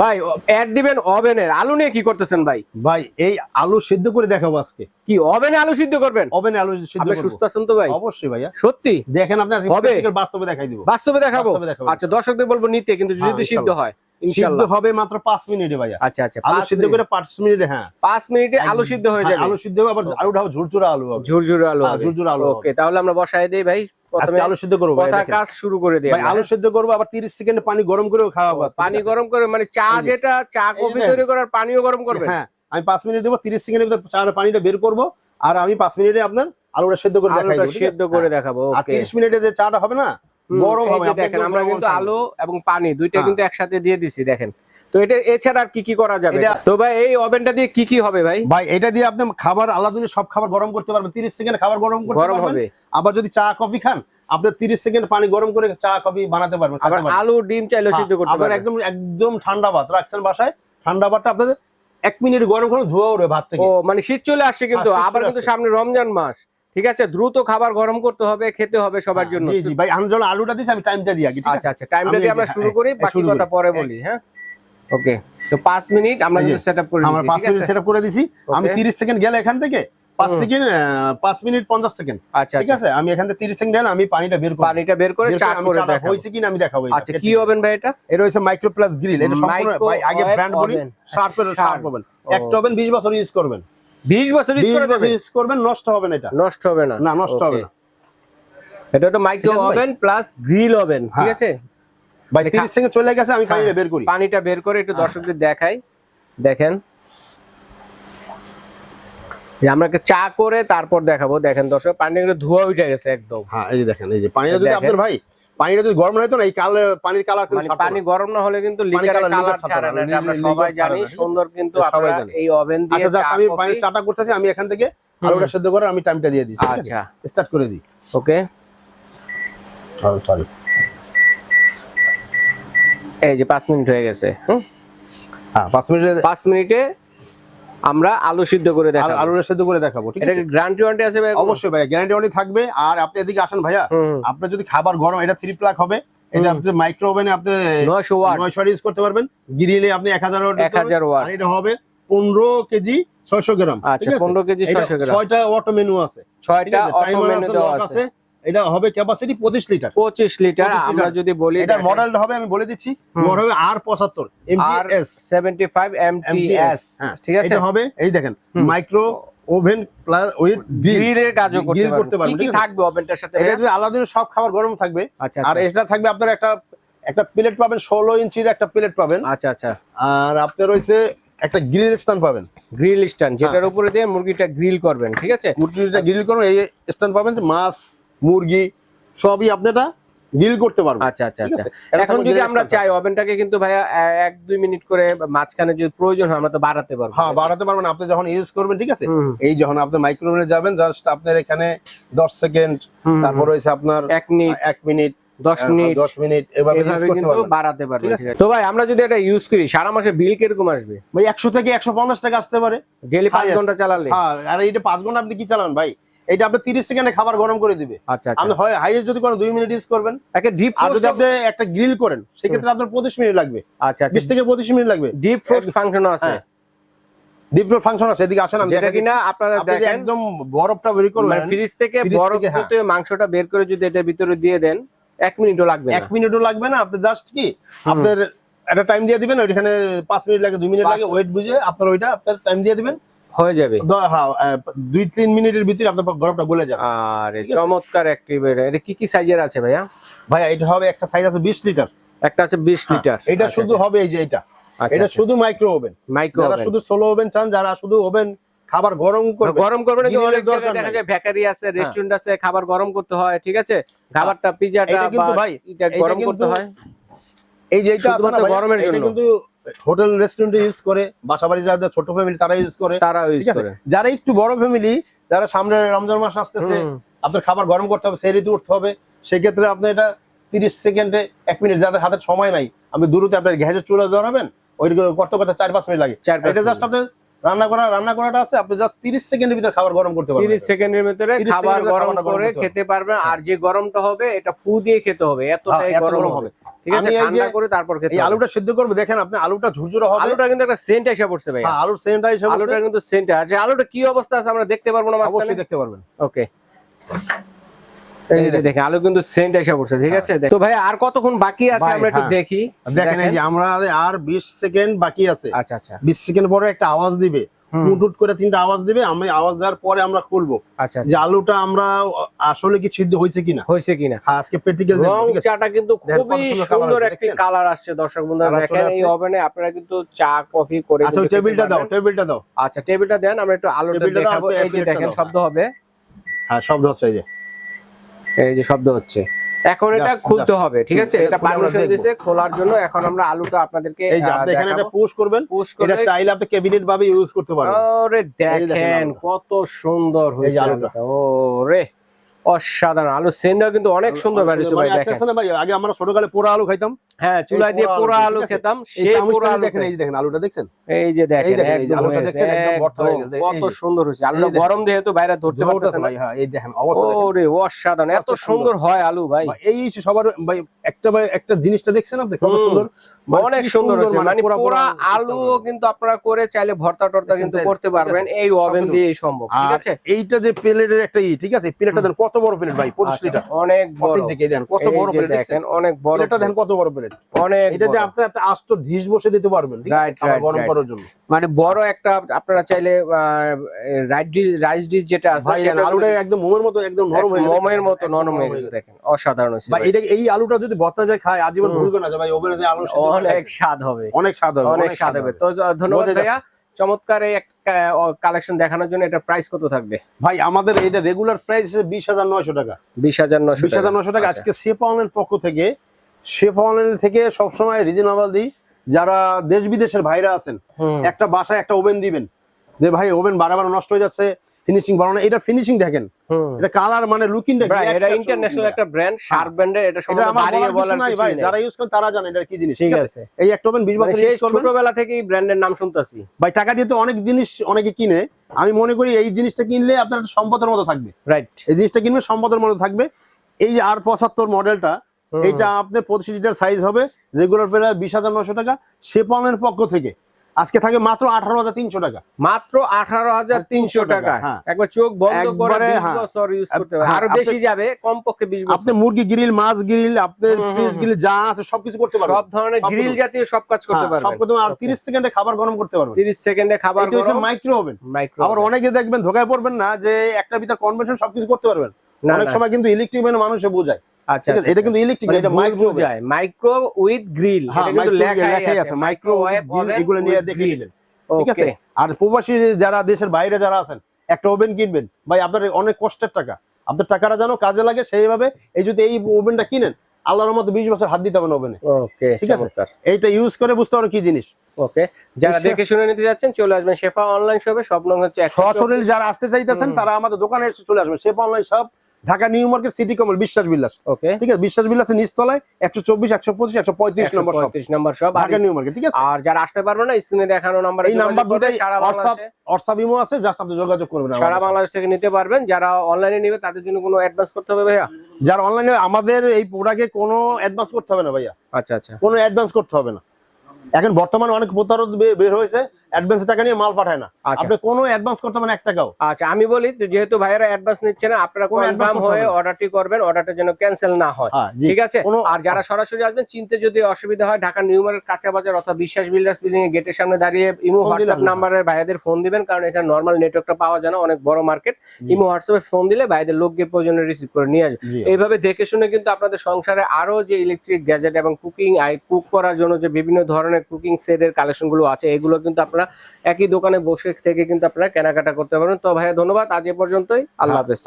ভাই অ্যাড দিবেন ওভেনের। আলু নিয়ে কি করতেছেন ভাই? ভাই এই আলু সিদ্ধ করে দেখাবো আজকে। কি ওভেনে আলু সিদ্ধ করবেন? ওভেনে আলু সিদ্ধ আপনি সুস্থ আছেন তো ভাই? অবশ্যই ভাইয়া। সত্যি? দেখেন আপনি আজকে? বাস্তবে দেখাই দিব। বাস্তবে দেখাবো। আচ্ছা দর্শকদের বলব নিতে কিন্তু হ্যাঁ, যদি সিদ্ধ হয়। সিদ্ধ হবে মাত্র 5 মিনিটে ভাইয়া। আচ্ছা আচ্ছা আলু সিদ্ধ করে 5 মিনিটে হ্যাঁ। পাঁচ মিনিটে আলু সিদ্ধ হয়ে হ্যাঁ, যাবে। আলু সিদ্ধ হবে আবার ঝুরঝুরা আলু হবে। ঝুরঝুরে আলু হ্যাঁ, আলু ওকে তাহলে আমরা বসায় দেই ভাই। আজকে আলু সিদ্ধ করব ভাই কাজ শুরু করে দিই ভাই আলু সিদ্ধ করব আবার 30 সেকেন্ডে পানি গরম করেও খাওয়াবো পানি গরম করে মানে চা যেটা চা কফি তৈরি করার পানিও গরম করবে হ্যাঁ আমি 5 মিনিট দেবো 30 সেকেন্ডের ভিতরে চার পানিটা বের করব আর আমি 5 মিনিটে আপনার আলুটা সিদ্ধ করে দেখাই আলুটা সিদ্ধ করে হ্যাঁ। দেখাবো ওকে। 30 মিনিটে যে চাটা হবে না গরম হবে দেখেন আমরা কিন্তু আলু এবং পানি দুইটা হ্যাঁ। কিন্তু একসাথে দিয়ে দিছি দেখেন। তো এটা এছাড়া আর কি কি করা যাবে? তো ভাই এই ওভেনটা দিয়ে কি কি হবে ভাই? ভাই এটা দিয়ে আপনি খাবার আলাদা সব খাবার গরম করতে পারবেন। 30 সেকেন্ড খাবার গরম করতে গরম হবে। আবার যদি চা কফি খান আপনি 30 সেকেন্ড পানি গরম করে চা কফি বানাতে পারবেন আবার আলু ডিম চাইলেও সিদ্ধ করতে আবার পারবেন। একদম একদম ঠান্ডা ভাত রাখছেন বাসায়। ঠান্ডা ভাতটা আপনাদের এক মিনিট গরম করে ধোয়া উঠবে ভাত থেকে। ও মানে শীত চলে আসছে কিন্তু হ্যাঁ, আবার কিন্তু সামনে রমজান মাস। ঠিক আছে? দ্রুত খাবার গরম করতে হবে খেতে হবে সবার জন্য। জি জি ভাই আমি যখন আলুটা দিছি আমি টাইমটা দিই আগে আচ্ছা আচ্ছা টাইমটা দিয়ে আমরা শুরু হ্যাঁ, করি হ্যাঁ, বাকি কথা পরে বলি হ্যাঁ? ওকে তো 5 মিনিট আমরা কিন্তু সেটআপ করে আমার দিচ্ছি 5 ঠিক মিনিট সেটআপ করে দিছি আমি Okay. 30 সেকেন্ড গেলে এখান থেকে 5 সেকেন্ড 5 মিনিট 50 সেকেন্ড আচ্ছা ঠিক আচ্ছা। আছে? আমি এখান থেকে 30 সেকেন্ড গেলে আমি পানিটা বের করব পানিটা বের করে বের চা আমি করে দেখাবো। হইছে কিনা আমি দেখাবো আচ্ছা কি ওভেন ভাই এটা? এটা হচ্ছে মাইক্রো প্লাস গ্রিল এটা সম্পূর্ণ ভাই আগে ব্র্যান্ড বলি oven। শার্প হবেন একটা ওভেন 20 বছর ইউজ করবেন। 20 বছর ইউজ 20 করে বছর দেবে? ইউজ করবেন নষ্ট হবে না এটা। নষ্ট হবে না। না নষ্ট হবে না। এটা তো micro? Oven plus grill oven ঠিক হ্যাঁ। আছে? ভাই 30 সেকেন্ড চলে গেছে আমি পানিটা হ্যাঁ, বের করি। পানিটা বের করে একটু দর্শকদের দেখাই। দেখেন। আমরা চা করে তারপর দেখাবো। দেখেন দর্শক পানিটা ধোয়া উঠে গেছে একদম। হ্যাঁ এই যে দেখেন এই যে পানিটা যদি আপনার ভাই পানিটা যদি গরম না হতো না এই কালার পানির কালার মানে পানি গরম না হলে কিন্তু লিকারের কালার ছাড়ে না আমরা সবাই জানি? সুন্দর কিন্তু আপনারা এই ওভেন দিয়ে আচ্ছা আমি পানির চাটা করতেছি আমি এখান থেকে আলুটা সেদ্ধ করে আমি টাইমটা দিয়ে দিচ্ছি। আচ্ছা। স্টার্ট করে দিই। ওকে। সরি এই যে পাঁচ মিনিট হয়ে গেছে হুম? হ্যাঁ 5 মিনিটে পাঁচ মিনিটে আমরা আলু সিদ্ধ করে দেখাবো। আলুটা সেদ্ধ করে দেখাবো ঠিক আছে? গ্যারান্টি ওয়ারেন্টি আছে ভাই অবশ্যই ভাই গ্যারান্টি ওয়ারেন্টি থাকবে। আর আপনি এদিকে আসেন ভাইয়া আপনার যদি খাবার গরম এটা থ্রি প্লাক হবে। এটা। আপনি মাইক্রো ওভেনে আপনি 900 ওয়াট। 900 ইউজ করতে পারবেন। গ্রিলে আপনি 1000 ওয়াট 1000 ওয়াট আর এটা হবে 15 কেজি 600 গ্রাম আচ্ছা 15 কেজি 600 গ্রাম। ছয়টা অটো মেনু আছে ঠিক ছয়টা অটো Timer মেনু আছে, এটা হবে ক্যাপাসিটি 25 লিটার 25 লিটার আমরা যদি বলি এটা মডেলটা হবে আমি বলে দিচ্ছি। মডেল হবে আর 75 আর এমপিএস 75 এমটিএস হ্যাঁ, ঠিক আছে? এটা হবে এই দেখেন micro oven plus with grill গ্রিলের কাজও করতে করতে পারবেন কি কি থাকবে ওভেনটার সাথে এটা যদি আলাদা সব খাবার গরম থাকবে আচ্ছা আর আচ্ছা এটা থাকবে আপনার একটা একটা প্লেট পাবেন 16 ইঞ্চির একটা প্লেট পাবেন। আচ্ছা আচ্ছা। আর আপনার রয়েছে একটা গ্রিল স্ট্যান্ড পাবেন। গ্রিল স্ট্যান্ড হ্যাঁ। যেটার উপরে দিয়ে মুরগিটা গ্রিল করবেন ঠিক আছে? মুরগিটা গ্রিল করুন এই স্ট্যান্ড পাবেন মাছ মুরগি সবই আপনি এটা গ্রিল করতে পারবেন। আচ্ছা আচ্ছা আচ্ছা। এখন যদি আমরা চাই ওভেনটাকে কিন্তু ভাইয়া এক দুই মিনিট করে মাঝখানে যদি প্রয়োজন হয় আমরা তো বাড়াতে পারব। হ্যাঁ বাড়াতে পারবেন আপনি যখন ইউজ করবেন ঠিক আছে? এই যখন আপনি মাইক্রোওভেনে যাবেন জাস্ট আপনার এখানে 10 সেকেন্ড তারপর রয়েছে আপনার এক মিনিট 1 মিনিট দশ মিনিট 10 মিনিট এভাবে ইউজ করতে পারবেন। বাড়াতে। তো ভাই আমরা যদি এটা ইউজ করি সারা মাসে বিল কীরকম আসবে? ভাই 100 থেকে 150 টাকা আসতে পারে। পাঁচ ঘণ্টা চালালে? হ্যাঁ আর এইটা 5 ঘণ্টা আপনি কি চালান ভাই? এটা আপনি 30 সেকেন্ডে খাবার গরম করে দিবে। আচ্ছা আপনি আচ্ছা হয় হাইয়েস্ট যদি করেন 2 মিনিট ইউজ করবেন। একে ডিপ আর যদি ফ্রোস্ট আপনি একটা গ্রিল করেন সেক্ষেত্রে আপনার 25 মিনিট লাগবে। আচ্ছা আচ্ছা। 20 থেকে 25 মিনিট লাগবে। ডিপ ফ্রোস্ট ফাংশনও আছে। ডিপ ফ্রোজ ফাংশন আছে। এদিকে আসেন আমি যেটা কিনা আপনারা। আপনি দেখেন একদম বরফটা বের করবেন মানে ফ্রিজ থেকে ফ্রিজ বরফ থেকে, হ্যাঁ। মাংসটা বের করে যদি এটা ভিতরে দিয়ে দেন এক মিনিটও লাগবে এক না মিনিটও লাগবে না। আপনি জাস্ট কি? আপনার একটা টাইম দিয়ে দিবেন ওইখানে 5 মিনিট লাগে 2 মিনিট লাগে ওয়েট বুঝে আপনার ওইটা আপনার টাইম দিয়ে দিবেন। হয়ে যাবে। হ্যাঁ দুই তিন মিনিটের ভিতরে আপনার গরমটা গলে যাবে। আরে চমৎকার অ্যাক্টিভেট এটা কি কি সাইজের আছে ভাইয়া? ভাইয়া এটা হবে একটা সাইজ আছে 20 লিটার। একটা আছে 20 লিটার। এটা শুধু হবে এই যে এটা। আচ্ছা, এটা শুধু মাইক্রো ওভেন মাইক্রো যারা শুধু সোলো ওভেন চান যারা শুধু ওভেন খাবার গরম করবে গরম করবে নাকি অনেক দরকার দেখা যায় বেকারি আছে রেস্টুরেন্ট আছে খাবার গরম করতে হয় ঠিক আছে? খাবারটা পিজাটা বা ভাই, এটা গরম করতে হয়। এই যে এটা আছে না গরমের জন্য। কিন্তু হোটেল রেস্টুরেন্টে ইউজ করে বাসাবাড়ি যাদের ছোট ফ্যামিলি তারা ইউজ করে। তারা ইউজ করে। যারা একটু বড় ফ্যামিলি যারা সামনে রমজান মাস আসতেছে আপনার খাবার গরম করতে হবে সেই ঋতু উঠতে হবে। সেক্ষেত্রে আপনি এটা তিরিশ সেকেন্ডে এক মিনিট যাদের হাতে সময় নাই আপনি দূরতে আপনার গ্যাসের চুলা ধরাবেন ওই করতে করতে চার পাঁচ মিনিট লাগে। এটা জাস্ট আপনার রান্না করা রান্না করাটা আছে আপনি জাস্ট তিরিশ সেকেন্ডের ভিতরে খাবার গরম করতে পারবেন। 30 সেকেন্ডের ভিতরে 30 খাবার গরম করে খেতে পারবে আর যে গরমটা হবে এটা ফু দিয়ে খেতে হবে এতটাই হ্যাঁ, এত গরম হবে। ঠিক আছে? ঠান্ডা করে তারপর খেতে এই আলুটা সিদ্ধ করবে দেখেন আপনি আলুটা ঝুরঝুরে হবে। আলুটা কিন্তু একটা সেন্ট এসে পড়ছে ভাই হ্যাঁ, আলুর হিসেবে আলুটা কিন্তু সেন্ট আছে আলুটা কি অবস্থা আছে আমরা দেখতে পারব না মাঝখানে? অবশ্যই দেখতে পারবেন। ওকে এই এই যে যে দেখেন আলু কিন্তু সেন্ট এসে পড়ছে ঠিক আছে? তো ভাই আর কতক্ষণ বাকি আছে আমরা একটু হ্যাঁ। দেখি? দেখেন এই যে আমরা আর 20 সেকেন্ড বাকি আছে। আচ্ছা আচ্ছা। 20 সেকেন্ড পরে একটা আওয়াজ দিবে। হুম। টুট করে তিনটা আওয়াজ দিবে আমি আওয়াজ দেওয়ার পরে আমরা খুলবো। আচ্ছা যে আলুটা আমরা আসলে কি সিদ্ধ হয়েছে কিনা? হয়েছে কিনা? হ্যাঁ, আজকে প্র্যাকটিক্যাল রং চাটা কিন্তু খুবই সুন্দর একটি কালার আসছে দর্শক বন্ধুরা। দেখেন এই ওভেনে আপনারা কিন্তু চা কফি করে আচ্ছা টেবিলটা দাও টেবিলটা দাও। আচ্ছা টেবিলটা দেন আমরা একটু আলুটা দেখাবো। এই যে দেখেন শব্দ হবে। হ্যাঁ শব্দ হচ্ছে এই যে। এই যে শব্দ হচ্ছে। এখন এটা খুলতে হবে ঠিক আছে? এটা পারমিশন দিয়েছে খোলার জন্য এখন আমরা আলুটা আপনাদেরকে এই যে আপনি এখানে এটা পুশ করবেন পুশ এটা চাইলে আপনি ক্যাবিনেট ভাবে ইউজ করতে পারবেন। ওরে দেখেন কত সুন্দর হয়েছে। আলুটা। ওরে অসাধারণ। আলু সেন্ডাও কিন্তু অনেক সুন্দর বেরিয়েছে ভাই মানে দেখেন। ভাই আগে আমরা ছোটকালে পোড়া আলু খাইতাম। হ্যাঁ চুলায় দিয়ে পোড়া আলু? খেতাম। সেই পোড়া আলু দেখেন এই যে দেখেন আলুটা দেখছেন? এই যে দেখেন দেখেন, এই যে আলুটা দেখছেন, একদম ভর্তা হয়ে গেছে, কত সুন্দর হয়েছে। আলুটা গরম যেহেতু বাইরে ধরতে পারতেছেন ভাই হ্যাঁ এই দেখেন অবস্থা দেখেন। ওরে অসাধারণ। এত সুন্দর। হয় আলু ভাই, এই সবার ভাই একটা একটা জিনিসটা দেখছেন আপনি? কত সুন্দর। মানে অনেক সুন্দর মানে পোড়া পোড়া আলু কিন্তু আপনারা করে চাইলে ভর্তা টর্তা কিন্তু করতে পারবেন। এই ওভেন দিয়ে সম্ভব ঠিক আছে? এইটা যে প্লেটের একটা ই ঠিক আছে? প্লেটটা দেন কত বড় প্লেট ভাই? 25 আচ্ছা, লিটার। অনেক বড়। অথেন্টিক দেন? কত বড় প্লেট দেখেন অনেক বড় প্লেটটা দেন কত বড় প্লেট? অনেক এটা দিয়ে বড়। আপনি একটা আস্ত ঢিস বসে দিতে পারবেন খাবার গরম করার জন্য। মানে বড় একটা আপনারা চাইলে রাইস ডিশ রাইস ডিশ যেটা আছে সেটা আলুটা একদম মোমের মতো একদম নরম হয়ে গেছে। মোমের মতো নরম হয়ে গেছে দেখেন অসাধারণ হয়েছে ভাই। এটা এই আলুটা যদি ভর্তা যায় খায় আজীবন ভুলবে না যে ভাই ওভেনে আলু অনেক স্বাদ হবে। অনেক স্বাদ হবে অনেক স্বাদ হবে। তো ধন্যবাদ ভাইয়া। চমৎকার এই কালেকশন দেখানোর জন্য এটা প্রাইস কত থাকবে? ভাই আমাদের এটা রেগুলার প্রাইস বিশ হাজার নয়শো টাকা। বিশ হাজার নশো বিশ হাজার নয়শো টাকা। আচ্ছা। আজকে শেফ অনলাইন পক্ষ থেকে শেফ অনলাইন থেকে সবসময় রিজনেবল দিই যারা দেশ বিদেশের ভাইরা আছেন একটা বাসায় একটা ওভেন দিবেন। যে ভাই ওভেন বারবার নষ্ট হয়ে যাচ্ছে ফিনিশিং বানানো এটা ফিনিশিং দেখেন। এটা কালার মানে লুকিং দেখেন এটা ইন্টারন্যাশনাল একটা ব্র্যান্ড শার্প ব্র্যান্ডের এটা সম্বন্ধে বাড়িয়ে বলার কিছু নাই যারা ইউজ করেন তারা জানে এটা কি জিনিস ঠিক আছে? এই একটা ওভেন বিশ মানে বছর সেই ইউজ করবেন। ছোটবেলা থেকেই ব্র্যান্ডের নাম শুনতাছি। ভাই টাকা দিয়ে তো অনেক জিনিস অনেকে কিনে। আমি মনে করি এই জিনিসটা কিনলে আপনার সম্পদের মতো থাকবে। রাইট এই জিনিসটা কিনবে সম্পদের মতো থাকবে। এই আর পঁচাত্তর মডেলটা এইটা আপনার পঁচিশ লিটার সাইজ হবে রেগুলার প্রায় বিশ হাজার নশো টাকা সেপনের পক্ষ থেকে। আজকে থাকে মাত্র আঠারো হাজার তিনশো টাকা। মাত্র আঠারো হাজার তিনশো টাকা। হ্যাঁ। একবার চোখ বন্ধ করে হ্যাঁ। আরও বেশি যাবে কমপক্ষে বিশ আপনি মুরগি গ্রিল মাছ গ্রিল হুম, ফিশ গ্রিল যা আছে সবকিছু করতে পারবেন। সব ধরনের গ্রিল জাতীয় সব কাজ করতে হ্যাঁ, সব পারবেন। করতে আর তিরিশ সেকেন্ডে খাবার গরম করতে পারবেন। তিরিশ সেকেন্ডে খাবার এটা হচ্ছে মাইক্রো ওভেন মাইক্রো আবার অনেকে দেখবেন ধোকায় পড়বেন না যে একটা ভিতর কনভেনশন সবকিছু করতে পারবেন। অনেক সময় কিন্তু ইলেকট্রিক ওভেন মানুষে বোঝায়। আচ্ছা এটা কিন্তু ইলেকট্রিক এটা মাইক্রো ওভেন যায় মাইক্রো উইথ গ্রিল এটা কিন্তু লেখাই লেখাই আছে মাইক্রো এগুলো নিয়ে দেখে নিলেন ঠিক আছে? আর প্রবাসী যারা দেশের বাইরে যারা আছেন একটা ওভেন কিনবেন। ভাই আপনার অনেক কষ্টের টাকা। আপনার টাকাটা যেন কাজে লাগে সেইভাবে এই যদি এই ওভেনটা কিনেন আল্লাহর মতো বিশ বছর হাত দিতে হবে ওভেনে ওকে ঠিক আছে। এইটা ইউজ করে বুঝতে পারো কি জিনিস। ওকে যারা দেখে শুনে নিতে যাচ্ছেন চলে আসবেন শেফা অনলাইন শপে সব নং হচ্ছে যারা আসতে চাইতেছেন তারা আমাদের দোকানে এসে চলে আসবেন। শেপ অনলাইন সব Dhaka new market city Kamal Biswas বিলাস। ওকে ঠিক আছে বিশ্বাস বিলাসের নিচতলায় একশো চব্বিশ একশো পঁচিশ একশো পঁয়ত্রিশ নম্বর পঁয়ত্রিশ নম্বর সব ঢাকা নিউ মার্কেট ঠিক আছে? আর যারা আসতে পারবে না স্ক্রিনে দেখানো নাম্বারে এই নাম্বার দুটাই সারা হোয়াটসঅ্যাপ ইমো আছে জাস্ট আপনি যোগাযোগ করবেন সারা বাংলাদেশ থেকে নিতে পারবেন। যারা অনলাইনে নিবে তাদের জন্য কোনো অ্যাডভান্স করতে হবে ভাইয়া? যারা অনলাইনে আমাদের এই প্রোডাক্টে কোনো অ্যাডভান্স করতে হবে না ভাইয়া। আচ্ছা আচ্ছা। কোনো অ্যাডভান্স করতে হবে না। এখন বর্তমানে অনেক প্রতারক বের হয়েছে। অ্যাডভান্স টাকা নিয়ে মাল পাঠায় না। আচ্ছা। আপনি কোনো অ্যাডভান্স করতে হবে না এক টাকাও। আচ্ছা আমি বলি যেহেতু ভাইয়েরা অ্যাডভান্স নিচ্ছে না আপনারা কোনো করতে হয়ে অর্ডারটি করবেন অর্ডারটা যেন ক্যান্সেল না হয়। হ্যাঁ, ঠিক আছে? আর যারা সরাসরি আসবেন চিনতে যদি অসুবিধা হয় ঢাকা নিউ মার্কেট কাঁচা বাজার অথবা বিশ্বাস বিল্ডার্স বিল্ডিং এর গেটের সামনে দাঁড়িয়ে ইমো হোয়াটসঅ্যাপ নাম্বারে ভাইয়াদের ফোন দিবেন কারণ এটা নর্মাল নেটওয়ার্কটা পাওয়া যায় না অনেক বড় মার্কেট ইমো হোয়াটসঅ্যাপে ফোন দিলে ভাইদের লোক গিয়ে প্রয়োজনে রিসিভ করে নিয়ে আসবে। এইভাবে দেখে শুনে কিন্তু আপনাদের সংসারে আরও যে ইলেকট্রিক গ্যাজেট এবং কুকিং আই কুক করার জন্য যে বিভিন্ন ধরনের কুকিং সেটের কালেকশনগুলো আছে এগুলো কিন্তু আপনারা একই দোকানে বসে থেকে কিন্তু আপনারা কেনাকাটা করতে পারবেন। তো ভাইয়া, ধন্যবাদ। আজ এ পর্যন্তই। আল্লাহ হাফেজ।